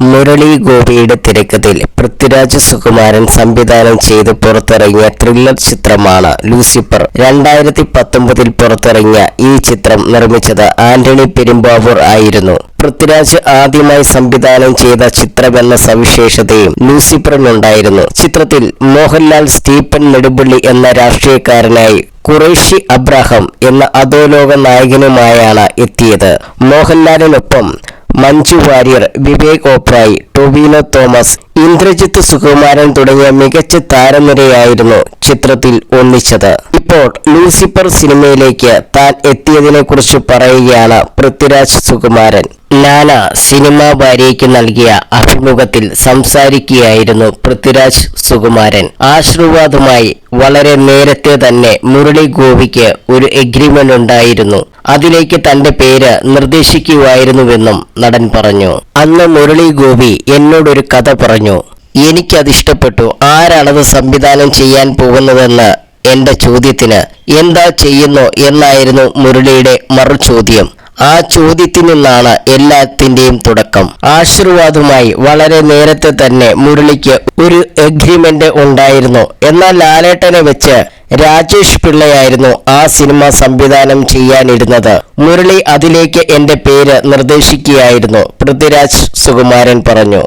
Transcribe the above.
മുരളി ഗോപിയുടെ തിരക്കഥയിൽ പൃഥ്വിരാജ് സുകുമാരൻ സംവിധാനം ചെയ്ത് പുറത്തിറങ്ങിയ ത്രില്ലർ ചിത്രമാണ് ലൂസിഫർ. രണ്ടായിരത്തി പത്തൊമ്പതിൽ പുറത്തിറങ്ങിയ ഈ ചിത്രം നിർമ്മിച്ചത് ആന്റണി പെരുമ്പാവൂർ ആയിരുന്നു. പൃഥ്വിരാജ് ആദ്യമായി സംവിധാനം ചെയ്ത ചിത്രമെന്ന സവിശേഷതയും ലൂസിഫറിനുണ്ടായിരുന്നു. ചിത്രത്തിൽ മോഹൻലാൽ സ്റ്റീപ്പൻ നെടുമ്പള്ളി എന്ന രാഷ്ട്രീയക്കാരനായി കുറേഷി അബ്രാഹം എന്ന അധോലോക നായകനുമായാണ് എത്തിയത്. മോഹൻലാലിനൊപ്പം മഞ്ജു വാര്യർ വിവേക് ഓപ്രായ് ടൊവിനോ തോമസ് ഇന്ദ്രജിത്ത് സുകുമാരൻ തുടങ്ങിയ മികച്ച താരനിരയായിരുന്നു ചിത്രത്തിൽ ഒന്നിച്ചത്. ഇപ്പോൾ ലൂസിഫർ സിനിമയിലേക്ക് താൻ എത്തിയതിനെ കുറിച്ച് പറയുകയാണ് പൃഥ്വിരാജ് സുകുമാരൻ. ലാല സിനിമാ ഭാര്യയ്ക്ക് നൽകിയ അഭിമുഖത്തിൽ സംസാരിക്കുകയായിരുന്നു പൃഥ്വിരാജ് സുകുമാരൻ. ആശീർവാദുമായി വളരെ നേരത്തെ തന്നെ മുരളി ഗോപിക്ക് ഒരു എഗ്രിമെന്റ് ഉണ്ടായിരുന്നു. അതിലേക്ക് തന്റെ പേര് നിർദ്ദേശിക്കുമായിരുന്നുവെന്നും നടൻ പറഞ്ഞു. അന്ന് മുരളി ഗോപി എന്നോടൊരു കഥ പറഞ്ഞു. എനിക്കത് ഇഷ്ടപ്പെട്ടു ആരാണത് സംവിധാനം ചെയ്യാൻ പോകുന്നതെന്ന് എന്റെ ചോദ്യത്തിന് എന്താ ചെയ്യുന്നു എന്നായിരുന്നു മുരളിയുടെ മറുചോദ്യം. ആ ചോദ്യത്തിൽ നിന്നാണ് എല്ലാത്തിന്റെയും തുടക്കം. ആശീർവാദുമായി വളരെ നേരത്തെ തന്നെ മുരളിക്ക് ഒരു എഗ്രിമെന്റ് ഉണ്ടായിരുന്നു. എന്നാൽ ലാലേട്ടനെ വെച്ച് രാജേഷ് പിള്ളയായിരുന്നു ആ സിനിമ സംവിധാനം ചെയ്യാനിരുന്നത്. മുരളി അതിലേക്ക് എന്റെ പേര് നിർദ്ദേശിക്കുകയായിരുന്നു പൃഥ്വിരാജ് സുകുമാരൻ പറഞ്ഞു.